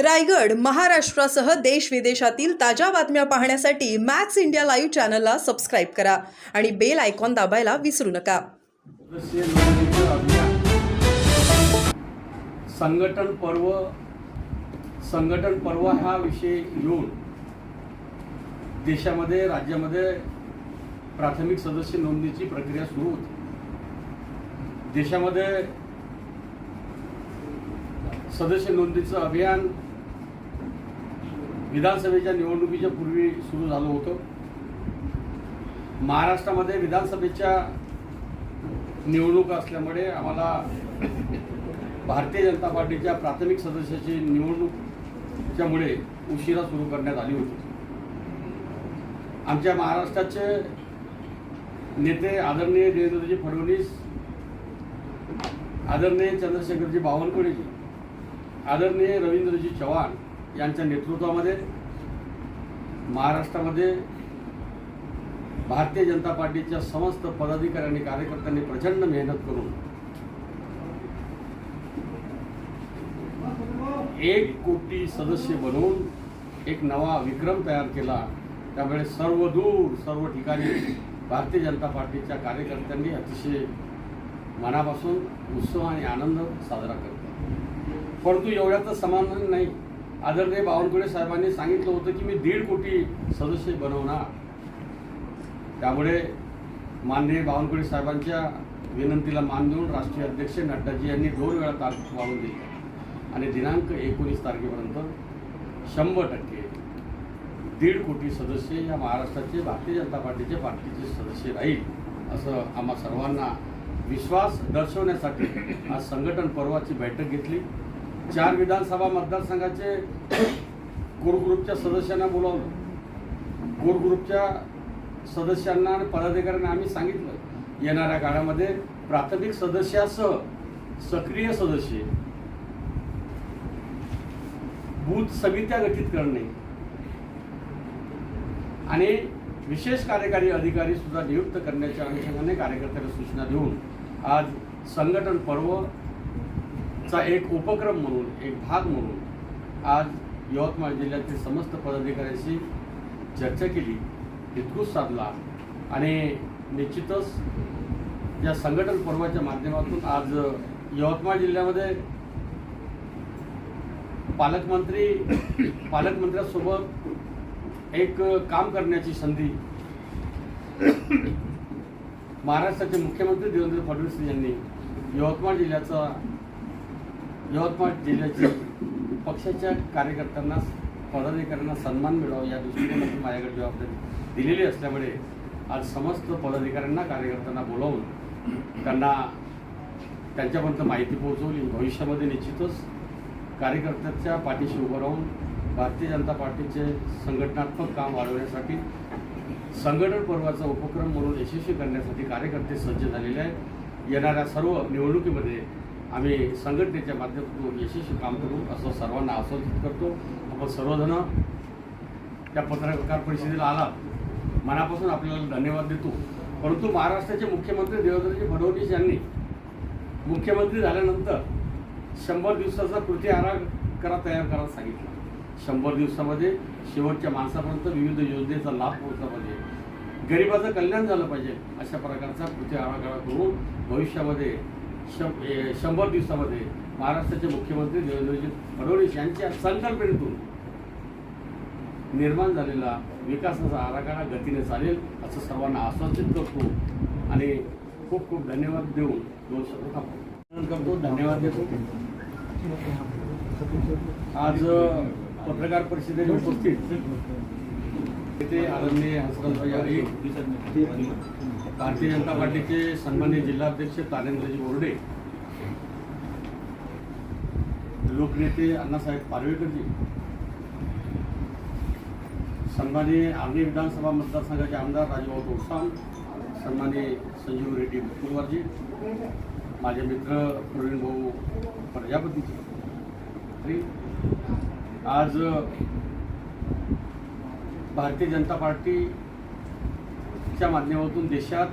रायगड महाराष्ट्रासह देश विदेशातील ताज्या बातम्या पाहण्यासाठी मॅक्स इंडिया लाईव्ह चॅनलला सबस्क्राईब करा आणि बेल आयकॉन दाबायला विसरू नका. संघटन पर्व संघटन पर्व हा विषय घेऊन देशामध्ये राज्यामध्ये प्राथमिक सदस्य नोंदणीची प्रक्रिया सुरू होती. देशामध्ये सदस्य नोंदणीचं अभियान विधानसभेच्या निवडणुकीच्या पूर्वी सुरू झालं होतं. महाराष्ट्रामध्ये विधानसभेच्या निवडणूक असल्यामुळे आम्हाला भारतीय जनता पार्टीच्या प्राथमिक सदस्याची निवडणूकच्यामुळे उशिरा सुरू करण्यात आली होती. आमच्या महाराष्ट्राचे नेते आदरणीय देवेंद्रजी फडणवीस आदरणीय चंद्रशेखरजी बावनकुळेजी आदरणीय रवींद्रजी चव्हाण यांच्या नेतृत्वामध्ये महाराष्ट्रामध्ये भारतीय जनता पार्टीच्या समस्त पदाधिकारी आणि कार्यकर्त्यांनी प्रचंड मेहनत करून एक कोटी सदस्य बनवून एक नवा विक्रम तयार केला. त्यामुळे सर्व दूर सर्व ठिकाणी भारतीय जनता पार्टीच्या कार्यकर्त्यांनी अतिशय मनापासून उत्सव आणि आनंद साजरा करतात. परंतु एवढ्यातच समाधान नाही. आदरणीय बावनकुळे साहेबांनी सांगितलं होतं की मी दीड कोटी सदस्य बनवणार. त्यामुळे माननीय बावनकुळे साहेबांच्या विनंतीला मान देऊन राष्ट्रीय अध्यक्ष नड्डाजी यांनी दोन वेळा तारीख वाहून दिली. आणि दिनांक एकोणीस तारखेपर्यंत शंभर टक्के दीड कोटी सदस्य या महाराष्ट्राचे भारतीय जनता पार्टीचे पार्टीचे सदस्य राहील असं आम्हा सर्वांना विश्वास दर्शवण्यासाठी आज संघटन पर्वाची बैठक घेतली. चार विधानसभा मतदारसंघाचे कोर ग्रुपच्या सदस्यांना बोलावलं. कोर ग्रुपच्या सदस्यांना आणि पदाधिकाऱ्यांना आम्ही सांगितलं येणाऱ्या काळामध्ये प्राथमिक सदस्यासह सक्रिय सदस्य बूथ समित्या गठीत करणे आणि विशेष कार्यकारी अधिकारी सुद्धा नियुक्त करण्याच्या अनुषंगाने कार्यकर्त्यांना सूचना देऊन आज संघटन पर्व चा एक उपक्रम म्हणून एक भाग म्हणून आज यवतमाळ जिल्ह्यातील समस्त पदाधिकाऱ्यांशी चर्चा केली हितगुज साधला आणि निश्चितच या संघटन पर्वाच्या माध्यमातून आज यवतमाळ जिल्ह्यामध्ये पालकमंत्री पालकमंत्र्यासोबत एक काम करण्याची संधी महाराष्ट्राचे मुख्यमंत्री देवेंद्र फडणवीस यांनी यवतमाळ जिल्ह्याचा यवतमाळ जिल्ह्याचे पक्षाच्या कार्यकर्त्यांना पदाधिकाऱ्यांना सन्मान मिळावा या दृष्टिकोनातून माझ्याकडे जबाबदारी दिलेली असल्यामुळे आज समस्त पदाधिकाऱ्यांना कार्यकर्त्यांना बोलावून त्यांना त्यांच्यापर्यंत माहिती पोहोचवली. भविष्यामध्ये निश्चितच कार्यकर्त्याच्या पाठीशी उभं राहून भारतीय जनता पार्टीचे संघटनात्मक काम वाढवण्यासाठी संघटन पर्वाचा उपक्रम म्हणून यशस्वी करण्यासाठी कार्यकर्ते सज्ज झालेले आहेत. येणाऱ्या सर्व निवडणुकीमध्ये आम्ही संघटनेच्या माध्यमातून यशस्वी काम करू असं सर्वांना आश्वासित करतो. आपण सर्वजण त्या पत्रकार परिषदेला आला मनापासून आपल्याला धन्यवाद देतो. परंतु महाराष्ट्राचे मुख्यमंत्री देवेंद्रजी फडणवीस यांनी मुख्यमंत्री झाल्यानंतर शंभर दिवसाचा कृती आराखडा तयार करायला सांगितला. शंभर दिवसामध्ये शेवटच्या माणसापर्यंत विविध योजनेचा लाभ पोहोचला पाहिजे गरिबाचं कल्याण झालं पाहिजे अशा प्रकारचा कृती आराखडा करून भविष्यामध्ये शं शंभर दिवसामध्ये महाराष्ट्राचे मुख्यमंत्री देवेंद्रजी फडणवीस यांच्या संकल्पनेतून निर्माण झालेला विकासाचा आराखडा गतीने चालेल असं सर्वांना आश्वासित करतो. आणि खूप खूप धन्यवाद देऊन दोन शब्द थांबतो करतो. धन्यवाद देतो. आज पत्रकार परिषदेला उपस्थित. येथे आदरणीय हंसराजभाई आरे भारतीय जनता पार्टीचे सन्मान्य जिल्हाध्यक्ष तानेंद्रजी बोर्डे लोकनेते अण्णासाहेब पारवेकरजी सन्माननीय आर्णी विधानसभा मतदारसंघाचे आमदार राजभाऊ तोडसाम सन्माननीय संजीव रेड्डी मुकुलवारजी माझे मित्र प्रवीण भाऊ प्रजापतीजी. आज भारतीय जनता पार्टी च्या माध्यमातून देशात